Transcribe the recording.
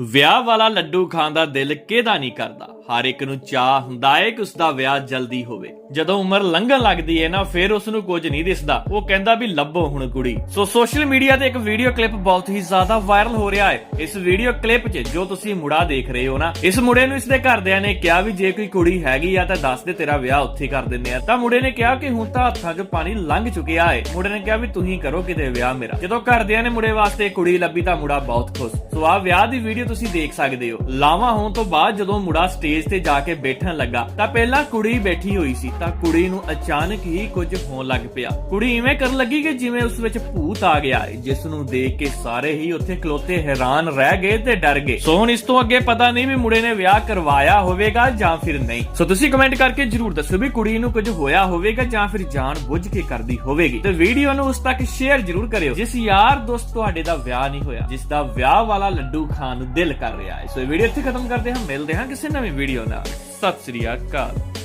ਵਿਆਹ ਵਾਲਾ ਲੱਡੂ ਖਾਣ ਦਾ ਦਿਲ ਕਿਹਦਾ ਨਹੀਂ ਕਰਦਾ? ਹਰ ਇੱਕ ਨੂੰ ਚਾਹ ਹੁੰਦਾ ਏ ਕਿ ਉਸ ਦਾ ਵਿਆਹ ਜਲਦੀ ਹੋਵੇ। ਜਦੋਂ ਉਮਰ ਲੰਘਣ ਲੱਗਦੀ ਹੈ ਨਾ, ਫਿਰ ਉਸ ਨੂੰ ਕੁਝ ਨਹੀਂ ਦਿਸਦਾ। ਉਹ ਕਹਿੰਦਾ ਵੀ ਲੱਭੋ ਹੁਣ ਕੁੜੀ। ਸੋ ਸੋਸ਼ਲ ਮੀਡੀਆ ਤੇ ਇੱਕ ਵੀਡੀਓ ਕਲਿੱਪ ਬਹੁਤ ਹੀ ਜ਼ਿਆਦਾ ਵਾਇਰਲ ਹੋ ਰਿਹਾ ਹੈ ਇਸ ਵੀਡੀਓ ਕਲਿੱਪ 'ਚ ਜੋ ਤੁਸੀਂ ਮੁੰਡਾ ਦੇਖ ਰਹੇ ਹੋ ਨਾ, ਇਸ ਮੁੰਡੇ ਨੂੰ ਇਸਦੇ ਘਰਦਿਆਂ ਨੇ ਕਿਹਾ ਵੀ ਜੇ ਕੋਈ ਕੁੜੀ ਹੈਗੀ ਆ ਤਾਂ ਦੱਸ ਦੇ ਤੇਰਾ ਵਿਆਹ ਉੱਥੇ ਕਰ ਦਿੰਦੇ ਆ। ਤਾਂ ਮੁੰਡੇ ਨੇ ਕਿਹਾ ਕਿ ਹੁਣ ਤਾਂ ਹੱਥਾਂ 'ਚੋਂ ਪਾਣੀ ਲੰਘ ਚੁੱਕਿਆ ਏ। ਮੁੰਡੇ ਨੇ ਕਿਹਾ ਵੀ ਤੁਸੀਂ ਕਰੋ ਕਿਤੇ ਵਿਆਹ ਮੇਰਾ। ਜਦੋਂ ਘਰਦਿਆਂ ਨੇ ਮੁੰਡੇ ਵਾਸਤੇ ਕੁੜੀ ਲੱਭੀ ਤਾਂ ਮੁੰਡਾ ਬਹੁਤ ਖੁਸ਼। ਸੋ ਆ ਵਿਆਹ ਦੀ ਵੀਡੀਓ ਤੁਸੀਂ ਦੇਖ ਸਕਦੇ ਹੋ। ਲਾਵਾਂ ਹੋਣ ਤੋਂ ਬਾਅਦ ਜਦੋਂ ਮੁੰਡਾ ਸਟੇਜ ਤੇ ਜਾ ਕੇ ਬੈਠਣ ਲੱਗਾ, ਤਾਂ ਪਹਿਲਾਂ ਕੁੜੀ ਬੈਠੀ ਹੋਈ ਸੀ, ਤਾਂ ਕੁੜੀ ਨੂੰ ਅਚਾਨਕ ਹੀ ਕੁਝ ਹੋਣ ਲੱਗ ਪਿਆ। ਕੁੜੀ ਇਵੇਂ ਕਰਨ ਲੱਗੀ ਕਿ ਜਿਵੇਂ ਉਸ ਵਿੱਚ ਭੂਤ ਆ ਗਿਆ ਜਿਸ ਨੂੰ ਦੇਖ ਕੇ ਸਾਰੇ ਹੀ ਉੱਥੇ ਖਲੋਤੇ ਹੈਰਾਨ ਰਹਿ ਗਏ ਤੇ ਡਰ ਗਏ। ਸੋ ਹੁਣ ਇਸ ਤੋਂ ਅੱਗੇ ਪਤਾ ਨਹੀਂ ਵੀ ਮੁੰਡੇ ਨੇ ਵਿਆਹ ਕਰਵਾਇਆ ਹੋਵੇਗਾ ਜਾਂ ਫਿਰ ਨਹੀਂ। ਸੋ ਤੁਸੀਂ ਕਮੈਂਟ ਕਰਕੇ ਜਰੂਰ ਦੱਸੋ ਵੀ ਕੁੜੀ ਨੂੰ ਕੁਝ ਹੋਇਆ ਹੋਵੇਗਾ ਜਾਂ ਫਿਰ ਜਾਣ ਬੁੱਝ ਕੇ ਕਰਦੀ ਹੋਵੇਗੀ। ਤੇ ਵੀਡੀਓ ਨੂੰ ਉਸ ਤੱਕ ਸ਼ੇਅਰ ਜਰੂਰ ਕਰਿਓ, ਜਿਸ ਯਾਰ ਦੋਸਤ ਤੁਹਾਡੇ ਦਾ ਵਿਆਹ ਨਹੀਂ ਹੋਇਆ, ਜਿਸ ਦਾ ਵਿਆਹ ਵਾਲਾ ਲੱਡੂ ਖਾਣ ਨੂੰ ਦਿਲ ਕਰ ਰਿਹਾ ਹੈ। ਸੋ ਇਹ ਵੀਡੀਓ ਇੱਥੇ ਖਤਮ ਕਰਦੇ ਹਾਂ। ਮਿਲਦੇ ਹਾਂ ਕਿਸੇ ਨਵੀਂ ਵੀਡੀਓ ਨਾਲ। ਸਤਿ ਸ੍ਰੀ ਅਕਾਲ।